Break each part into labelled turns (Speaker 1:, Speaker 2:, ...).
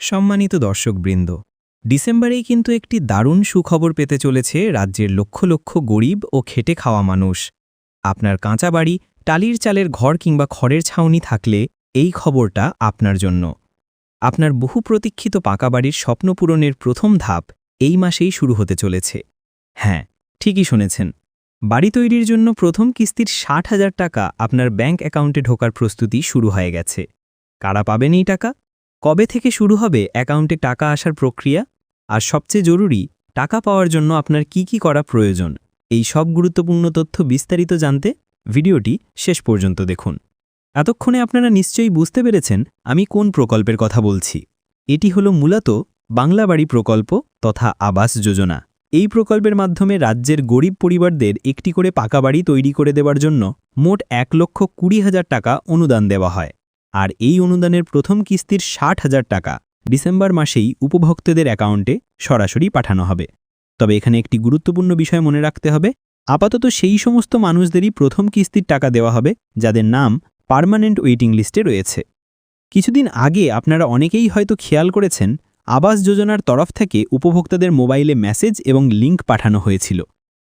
Speaker 1: সম্মানিত দর্শকবৃন্দ, ডিসেম্বরেই কিন্তু একটি দারুণ সুখবর পেতে চলেছে রাজ্যের লক্ষ লক্ষ গরিব ও খেটে খাওয়া মানুষ। আপনার কাঁচা বাড়ি, টালির চালের ঘর কিংবা খড়ের ছাউনি থাকলে এই খবরটা আপনার জন্য। আপনার বহু প্রতীক্ষিত পাকা বাড়ির স্বপ্ন পূরণের প্রথম ধাপ এই মাসেই শুরু হতে চলেছে। হ্যাঁ ঠিকই শুনেছেন। বাড়ি তৈরির জন্য প্রথম কিস্তির ষাট হাজার টাকা আপনার ব্যাংক অ্যাকাউন্টে ঢোকার প্রস্তুতি শুরু হয়ে গেছে। কারা পাবেন এই টাকা? কবে থেকে শুরু হবে অ্যাকাউন্টে টাকা আসার প্রক্রিয়া? আর সবচেয়ে জরুরি, টাকা পাওয়ার জন্য আপনার কি কি করা প্রয়োজন? এই সব গুরুত্বপূর্ণ তথ্য বিস্তারিত জানতে ভিডিওটি শেষ পর্যন্ত দেখুন। এতক্ষণে আপনারা নিশ্চয়ই বুঝতে পেরেছেন আমি কোন প্রকল্পের কথা বলছি। এটি হল মূলত বাংলা বাড়ি প্রকল্প তথা আবাস যোজনা। এই প্রকল্পের মাধ্যমে রাজ্যের গরিব পরিবারদের একটি করে পাকা বাড়ি তৈরি করে দেওয়ার জন্য মোট এক লক্ষ কুড়ি হাজার টাকা অনুদান দেওয়া হয়। আর এই অনুদানের প্রথম কিস্তির ষাট হাজার টাকা ডিসেম্বর মাসেই উপভোক্তাদের অ্যাকাউন্টে সরাসরি পাঠানো হবে। তবে এখানে একটি গুরুত্বপূর্ণ বিষয় মনে রাখতে হবে, আপাতত সেই সমস্ত মানুষদেরই প্রথম কিস্তির টাকা দেওয়া হবে, যাদের নাম পার্মানেন্ট ওয়েটিং লিস্টে রয়েছে। কিছুদিন আগে আপনারা অনেকেই হয়তো খেয়াল করেছেন, আবাস যোজনার তরফ থেকে উপভোক্তাদের মোবাইলে মেসেজ এবং লিঙ্ক পাঠানো হয়েছিল।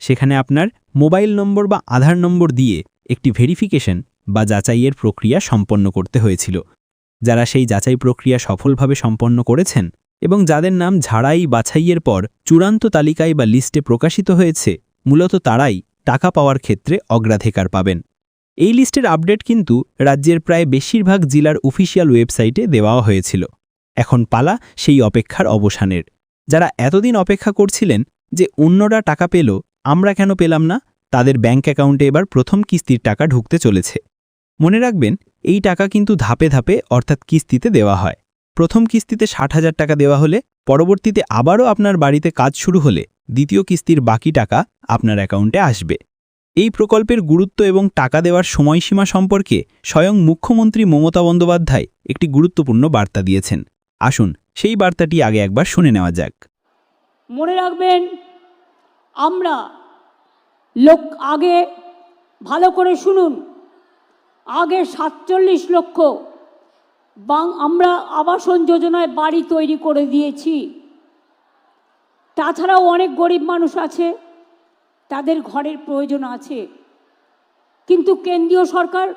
Speaker 1: সেখানে আপনার মোবাইল নম্বর বা আধার নম্বর দিয়ে একটি ভেরিফিকেশন বা যাচাইয়ের প্রক্রিয়া সম্পন্ন করতে হয়েছিল। যারা সেই যাচাই প্রক্রিয়া সফলভাবে সম্পন্ন করেছেন এবং যাদের নাম ঝাড়াই বাছাইয়ের পর চূড়ান্ত তালিকায় বা লিস্টে প্রকাশিত হয়েছে, মূলত তারাই টাকা পাওয়ার ক্ষেত্রে অগ্রাধিকার পাবেন। এই লিস্টের আপডেট কিন্তু রাজ্যের প্রায় বেশিরভাগ জেলার অফিসিয়াল ওয়েবসাইটে দেওয়া হয়েছিল। এখন পালা সেই অপেক্ষার অবসানের। যারা এতদিন অপেক্ষা করছিলেন যে অন্যরা টাকা পেল, আমরা কেন পেলাম না? তাদের ব্যাঙ্ক অ্যাকাউন্টে এবার প্রথম কিস্তির টাকা ঢুকতে চলেছে। মনে রাখবেন, এই টাকা কিন্তু ধাপে ধাপে, অর্থাৎ কিস্তিতে দেওয়া হয়। প্রথম কিস্তিতে ষাট হাজার টাকা দেওয়া হলে, পরবর্তীতে আবারও আপনার বাড়িতে কাজ শুরু হলে, দ্বিতীয় কিস্তির বাকি টাকা আপনার অ্যাকাউন্টে আসবে। এই প্রকল্পের গুরুত্ব এবং টাকা দেওয়ার সময়সীমা সম্পর্কে স্বয়ং মুখ্যমন্ত্রী মমতা বন্দ্যোপাধ্যায় একটি গুরুত্বপূর্ণ বার্তা দিয়েছেন। আসুন, সেই বার্তাটি আগে একবার শুনে নেওয়া যাক।
Speaker 2: মনে রাখবেন, আমরা লোক আগে ভালো করে শুনুন। আগে সাতচল্লিশ লক্ষ। বাং, আমরা আবাসন যোজনায় বাড়ি তৈরি করে দিয়েছি। তাছাড়াও অনেক গরিব মানুষ আছে, তাদের ঘরের প্রয়োজন আছে। কিন্তু কেন্দ্রীয় সরকার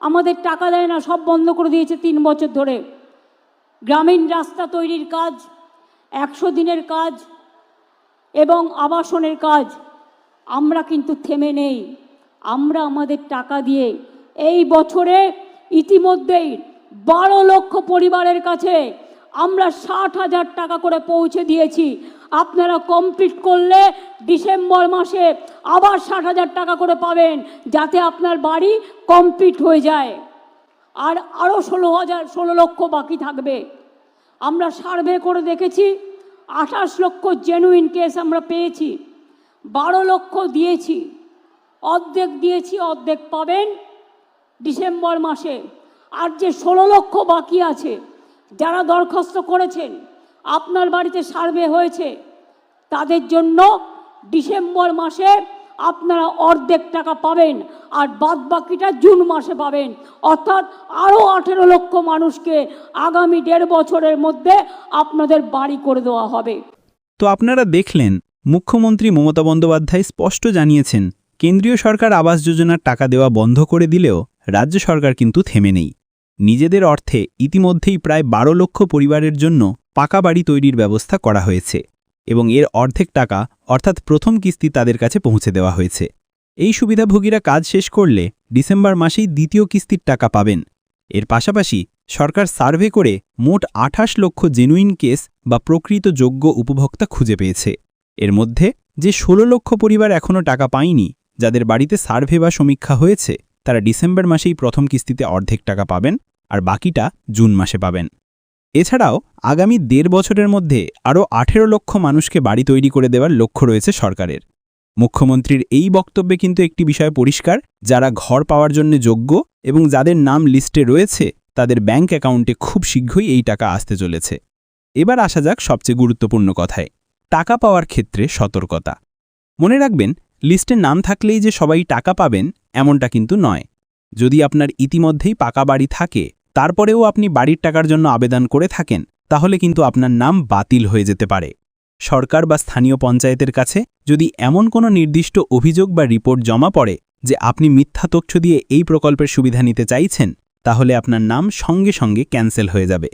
Speaker 2: আমাদের টাকা দেয় না, সব বন্ধ করে দিয়েছে তিন বছর ধরে। গ্রামীণ রাস্তা তৈরির কাজ, একশো দিনের কাজ এবং আবাসনের কাজ, আমরা কিন্তু থেমে নেই। আমরা আমাদের টাকা দিয়ে এই বছরে ইতিমধ্যেই বারো লক্ষ পরিবারের কাছে আমরা ষাট হাজার টাকা করে পৌঁছে দিয়েছি। আপনারা কমপ্লিট করলে ডিসেম্বর মাসে আবার ষাট হাজার টাকা করে পাবেন, যাতে আপনার বাড়ি কমপ্লিট হয়ে যায়। আর আরও ষোলো হাজার, ষোলো লক্ষ বাকি থাকবে। আমরা সার্ভে করে দেখেছি, আঠাশ লক্ষ জেনুইন কেস আমরা পেয়েছি। বারো লক্ষ দিয়েছি। অর্ধেক দিয়েছি, অর্ধেক পাবেন। ডিসেম্বর মাসে। আর যে ষোলো লক্ষ বাকি আছে, যারা দরখাস্ত করেছেন, আপনার বাড়িতে সার্ভে হয়েছে, তাদের জন্য ডিসেম্বর মাসে আপনারা অর্ধেক টাকা পাবেন আর বাদ বাকিটা জুন মাসে পাবেন। অর্থাৎ আরও আঠেরো লক্ষ মানুষকে আগামী দেড় বছরের মধ্যে আপনাদের বাড়ি করে দেওয়া হবে।
Speaker 1: তো আপনারা দেখলেন, মুখ্যমন্ত্রী মমতা বন্দ্যোপাধ্যায় স্পষ্ট জানিয়েছেন, কেন্দ্রীয় সরকার আবাস যোজনার টাকা দেওয়া বন্ধ করে দিলেও রাজ্য সরকার কিন্তু থেমে নেই। নিজেদের অর্থে ইতিমধ্যেই প্রায় বারো লক্ষ পরিবারের জন্য পাকা বাড়ি তৈরির ব্যবস্থা করা হয়েছে এবং এর অর্ধেক টাকা, অর্থাৎ প্রথম কিস্তি তাদের কাছে পৌঁছে দেওয়া হয়েছে। এই সুবিধাভোগীরা কাজ শেষ করলে ডিসেম্বর মাসেই দ্বিতীয় কিস্তির টাকা পাবেন। এর পাশাপাশি সরকার সার্ভে করে মোট আঠাশ লক্ষ জেনুইন কেস বা প্রকৃত যোগ্য উপভোক্তা খুঁজে পেয়েছে। এর মধ্যে যে ষোলো লক্ষ পরিবার এখনও টাকা পায়নি, যাদের বাড়িতে সার্ভে বা সমীক্ষা হয়েছে তারা ডিসেম্বর মাসেই প্রথম কিস্তিতে অর্ধেক টাকা পাবেন আর বাকিটা জুন মাসে পাবেন। এছাড়াও আগামী দেড় বছরের মধ্যে আরও আঠেরো লক্ষ মানুষকে বাড়ি তৈরি করে দেওয়ার লক্ষ্য রয়েছে সরকারের। মুখ্যমন্ত্রীর এই বক্তব্যে কিন্তু একটি বিষয় পরিষ্কার, যারা ঘর পাওয়ার জন্য যোগ্য এবং যাদের নাম লিস্টে রয়েছে, তাদের ব্যাংক অ্যাকাউন্টে খুব শীঘ্রই এই টাকা আসতে চলেছে। এবার আসা যাক সবচেয়ে গুরুত্বপূর্ণ কথায়, টাকা পাওয়ার ক্ষেত্রে সতর্কতা। মনে রাখবেন লিস্টে নাম থাকলেই যে সবাই টাকা পাবেন, এমনটা কিন্তু নয়। যদি আপনার ইতিমধ্যেই পাকা বাড়ি থাকে, তারপরেও আপনি বাড়ির টাকার জন্য আবেদন করে থাকেন, তাহলে কিন্তু আপনার নাম বাতিল হয়ে যেতে পারে। সরকার বা স্থানীয় পঞ্চায়েতের কাছে যদি এমন কোনো নির্দিষ্ট অভিযোগ বা রিপোর্ট জমা পড়ে যে আপনি মিথ্যা তথ্য দিয়ে এই প্রকল্পের সুবিধা নিতে চাইছেন, তাহলে আপনার নাম সঙ্গে সঙ্গে ক্যান্সেল হয়ে যাবে।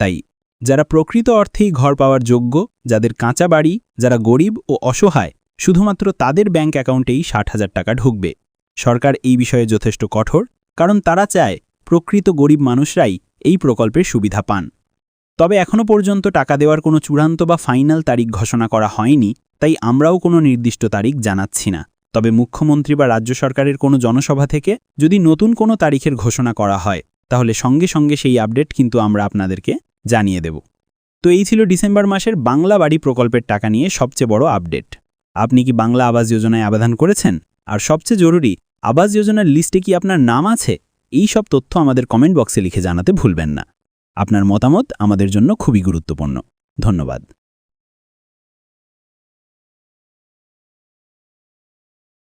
Speaker 1: তাই, যারা প্রকৃত অর্থেই ঘর পাওয়ার যোগ্য, যাদের কাঁচা বাড়ি, যারা গরিব ও অসহায় শুধুমাত্র তাদের ব্যাংক অ্যাকাউন্টেই ষাট হাজার টাকা ঢুকবে। সরকার এই বিষয়ে যথেষ্ট কঠোর, কারণ তারা চায় প্রকৃত গরিব মানুষরাই এই প্রকল্পের সুবিধা পান। তবে এখনও পর্যন্ত টাকা দেওয়ার কোনো চূড়ান্ত বা ফাইনাল তারিখ ঘোষণা করা হয়নি, তাই আমরাও কোনো নির্দিষ্ট তারিখ জানাচ্ছি না। তবে মুখ্যমন্ত্রী বা রাজ্য সরকারের কোনো জনসভা থেকে যদি নতুন কোনো তারিখের ঘোষণা করা হয়, তাহলে সঙ্গে সঙ্গে সেই আপডেট কিন্তু আমরা আপনাদেরকে জানিয়ে দেব। তো এই ছিল ডিসেম্বর মাসের বাংলা বাড়ি প্রকল্পের টাকা নিয়ে সবচেয়ে বড় আপডেট। আপনি কি বাংলা আবাস যোজনায় আবেদন করেছেন? আর সবচেয়ে জরুরি, আবাস যোজনার লিস্টে কি আপনার নাম আছে? এই সব তথ্য আমাদের কমেন্ট বক্সে লিখে জানাতে ভুলবেন না। আপনার মতামত আমাদের জন্য খুবই গুরুত্বপূর্ণ। ধন্যবাদ।